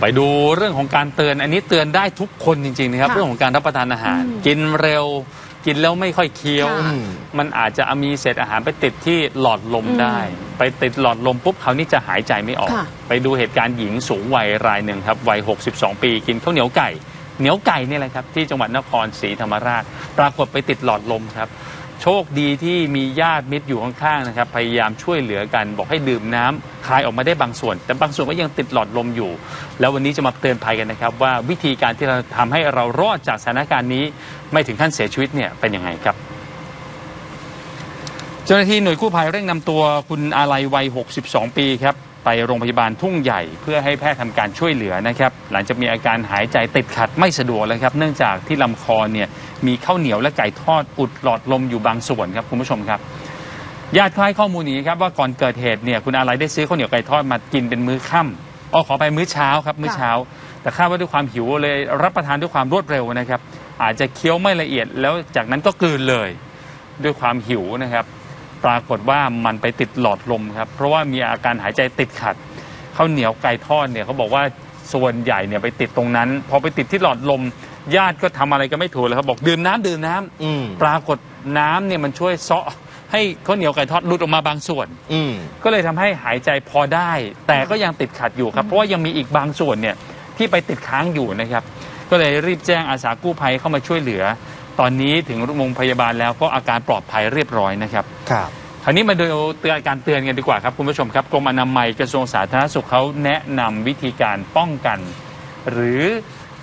ไปดูเรื่องของการเตือนอันนี้เตือนได้ทุกคนจริงๆนะครับค่ะเรื่องของการรับประทานอาหารอืมกินเร็ว กินแล้วไม่ค่อยเคี้ยว ค่ะมันอาจจะมีเศษอาหารไปติดที่หลอดลมอืมได้ ไปติดหลอดลมปุ๊บเขาวนี่จะหายใจไม่ออก ค่ะ ไปดูเหตุการณ์หญิงสูงวัยรายหนึ่งครับวัย 62 ปี กินข้าวเหนียวไก่ เหนียวไก่นี่แหละครับที่จังหวัดนครศรีธรรมราช ปรากฏไปติดหลอดลมครับ โชคดีที่มีญาติมิตรอยู่ข้างๆนะครับ พยายามช่วยเหลือกัน บอกให้ดื่มน้ำคลายออกมาได้บางส่วน แต่บางส่วนก็ยังติดหลอดลมอยู่ แล้ววันนี้จะมาเตือนภัยกันนะครับ ว่าวิธีการที่เราทำให้เรารอดจากสถานการณ์นี้ ไม่ถึงขั้นเสียชีวิตเนี่ยเป็นยังไงครับเจ้าหน้าที่หน่วยกู้ภัยเร่งนำตัวคุณอาลัยวัย 62 ปีครับ ไปโรงพยาบาลทุ่งใหญ่เพื่อให้แพทย์ทำการช่วยเหลือนะครับ หลังจากมีอาการหายใจติดขัดไม่สะดวกเลยครับ เนื่องจากที่ลำคอเนี่ยมีข้าวเหนียวและไก่ทอดอุดหลอดลมอยู่บางส่วนครับคุณผู้ชมครับญาติให้ข้อมูลอย่างนี้ครับว่าก่อนเกิดเหตุเนี่ยคุณอาลัยได้ซื้อข้าวเหนียวไก่ทอดมากินเป็นมื้อค่ำอ๋อขอไปมื้อเช้าครับมื้อเช้า แต่คาดว่าด้วยความหิวเลยรับประทานด้วยความรวดเร็วนะครับ อาจจะเคี้ยวไม่ละเอียดแล้วจากนั้นก็กลืนเลย ด้วยความหิวนะครับ ปรากฏว่ามันไปติดหลอดลมครับ เพราะว่ามีอาการหายใจติดขัดข้าวเหนียวไก่ทอดเนี่ยเขาบอกว่าส่วนใหญ่เนี่ยไปติดตรงนั้น พอไปติดที่หลอดลม ญาติก็ทำอะไรก็ไม่ถูกเลยครับ บอกดื่มน้ำดื่มน้ำอืมปรากฏน้ำเนี่ยมันช่วยเซาะให้ข้าวเหนียวไก่ทอดหลุดออกมาบางส่วน อืมก็เลยทำให้หายใจพอได้ แต่ก็ยังติดขัดอยู่ครับ เพราะว่ายังมีอีกบางส่วนเนี่ยที่ไปติดค้างอยู่นะครับ ก็เลยรีบแจ้งอาสากู้ภัยเข้ามาช่วยเหลือ ตอนนี้ถึงโรงพยาบาลแล้วก็อาการปลอดภัยเรียบร้อยนะครับ ครับ คราวนี้มาดูเตือนการเตือนกันดีกว่าครับคุณผู้ชมครับกรมอนามัยกระทรวงสาธารณสุขเขาแนะนำวิธีการป้องกัน หรือ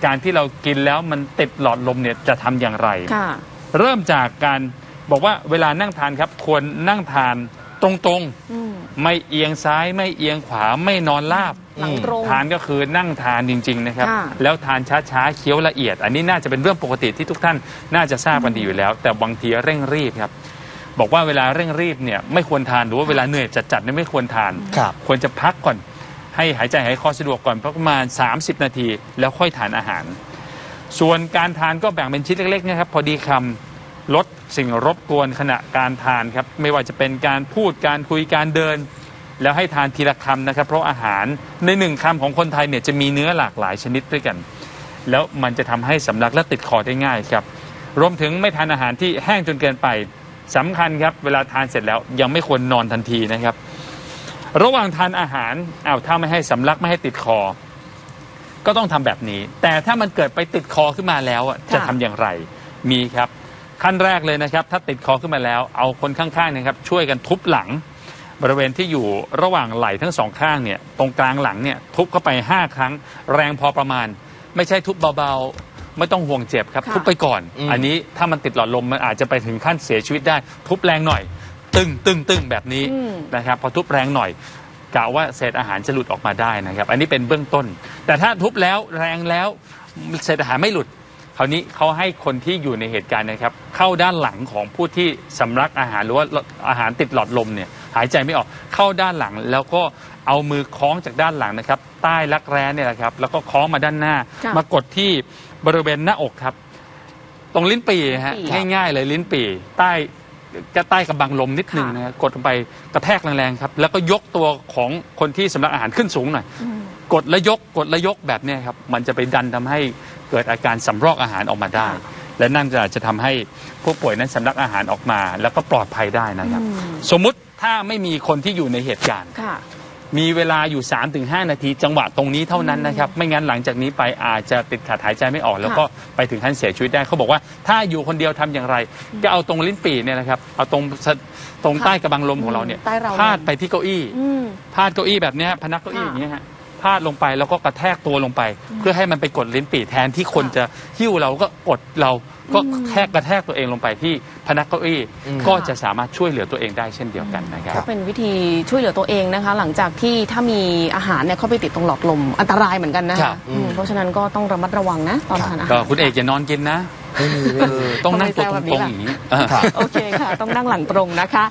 การที่เรากินแล้วมันติดหลอดลมเนี่ยจะทำอย่างไร ค่ะ เริ่มจากการบอกว่าเวลานั่งทานครับ ควรนั่งทานตรงอืมๆ ไม่เอียงซ้ายไม่เอียงขวาไม่นอนราบ หลังตรง ทานก็คือนั่งทานจริง ๆ นะครับ ค่ะ แล้วทานช้าๆเคี้ยวละเอียด อันนี้น่าจะเป็นเรื่องปกติที่ทุกท่านน่าจะทราบกันดีอยู่แล้ว แต่บางทีเร่งรีบครับ บอกว่าเวลาเร่งรีบเนี่ยไม่ควรทานหรือว่าเวลาเหนื่อยจัดๆเนี่ยไม่ควรทาน ครับ ควรจะพักก่อน ให้หายใจหายคอสะดวกก่อนประมาณ 30 นาที แล้วค่อยทานอาหาร ส่วนการทานก็แบ่งเป็นชิ้นเล็กๆนะครับพอดีคำ ลดสิ่งรบกวนขณะการทานครับไม่ว่าจะเป็นการพูดการคุยการเดิน แล้วให้ทานทีละคำนะครับ เพราะอาหารในหนึ่งคำของคนไทยเนี่ยจะมีเนื้อหลากหลายชนิดด้วยกัน แล้วมันจะทำให้สำลักและติดคอได้ง่ายครับ รวมถึงไม่ทานอาหารที่แห้งจนเกินไปสำคัญครับ เวลาทานเสร็จแล้วยังไม่ควรนอนทันทีนะครับ ระหว่างทานอาหารอ้าวถ้าไม่ให้สำลักไม่ให้ติดคอ ก็ต้องทำแบบนี้ แต่ถ้ามันเกิดไปติดคอขึ้นมาแล้วจะทำอย่างไรมีครับ ขั้นแรกเลยนะครับ ถ้าติดคอขึ้นมาแล้ว เอาคนข้างๆนะครับ ช่วยกันทุบหลัง บริเวณที่อยู่ระหว่างไหล่ทั้งสองข้างเนี่ยตรงกลางหลังเนี่ยทุบเข้าไป 5 ครั้ง แรงพอประมาณ ไม่ใช่ทุบเบาๆ ไม่ต้องห่วงเจ็บครับค่ะทุบไปก่อนอืมอันนี้ถ้ามันติดหลอดลมมันอาจจะไปถึงขั้นเสียชีวิตได้ ทุบแรงหน่อย ตึงตึงตึงแบบนี้อืมนะครับพอทุบแรงหน่อยกะว่าเศษอาหารจะหลุดออกมาได้นะครับ อันนี้เป็นเบื้องต้น แต่ถ้าทุบแล้วแรงแล้วเศษอาหารไม่หลุด คราวนี้เขาให้คนที่อยู่ในเหตุการณ์นะครับ เข้าด้านหลังของผู้ที่สำลักอาหารหรือว่าอาหารติดหลอดลมเนี่ยหายใจไม่ออกเข้าด้านหลังแล้วก็เอามือคล้องจากด้านหลังนะครับ ใต้รักแร้เนี่ยแหละครับ แล้วก็คล้องมาด้านหน้า ค่ะมากดที่บริเวณหน้าอกครับ ตรงลิ้นปี่ฮะลิ้นปี่ง่ายๆเลยลิ้นปี่ ใต้ก็ใต้กระบังลมนิดนึงนะฮะกดลงไปกระแทกแรงๆครับ แล้วก็ยกตัวของคนที่สำลักอาหารขึ้นสูงหน่อยอืมกดและยกกดและยกแบบเนี้ยครับ มันจะไปดันทำให้ เกิดอาการสำรอกอาหารออกมาได้ค่ะและนั่นจะจะทำให้ผู้ป่วยนั้นสำลักอาหารออกมา แล้วก็ปลอดภัยได้นะครับอืมสมมุติถ้าไม่มีคนที่อยู่ในเหตุการณ์ ค่ะ มีเวลาอยู่ 3-5 นาทีจังหวะตรงนี้เท่านั้นนะครับ ไม่งั้นหลังจากนี้ไปอาจจะติดขัดหายใจไม่ออก แล้วก็ไปถึงขั้นเสียชีวิตได้เขาบอกว่าถ้าอยู่คนเดียวทำอย่างไร ก็เอาตรงลิ้นปี่เนี่ยนะครับ เอาตรงสะตรงค่ะใต้กระบังลมของเราเนี่ยใต้เรา พาดไปที่เก้าอี้ อืม พาดเก้าอี้แบบเนี้ยพนักเก้าอี้อค่ะย่างเงี้ยฮะ พาดลงไปแล้วก็กระแทกตัวลงไป เพื่อให้มันไปกดลิ้นปี่แทนที่คนค่ะจะหิ้วเราก็กดเราก็อืมแทกกระแทกตัวเองลงไปที่พนักเก้าอี้อืมก็จะสามารถช่วยเหลือตัวเองได้เช่นเดียวกันนะครับก็เป็นวิธีช่วยเหลือตัวเองนะคะ หลังจากที่ถ้ามีอาหารเนี่ยเข้าไปติดตรงหลอดลมอันตรายเหมือนกันนะครัคะบอืมเพราะฉะนั้นก็ต้องระมัดระวังนะตอนทานอาหารก็คุณเอกอย่านอนกินนะไม่มีไม่เอมีอต้องนั่งตัวทำไมแซวตแบบนี้รงๆล่ะอย่างนี้อ่าครับโอเคค่ะ ต้องนั่งหลังตรงนะคะ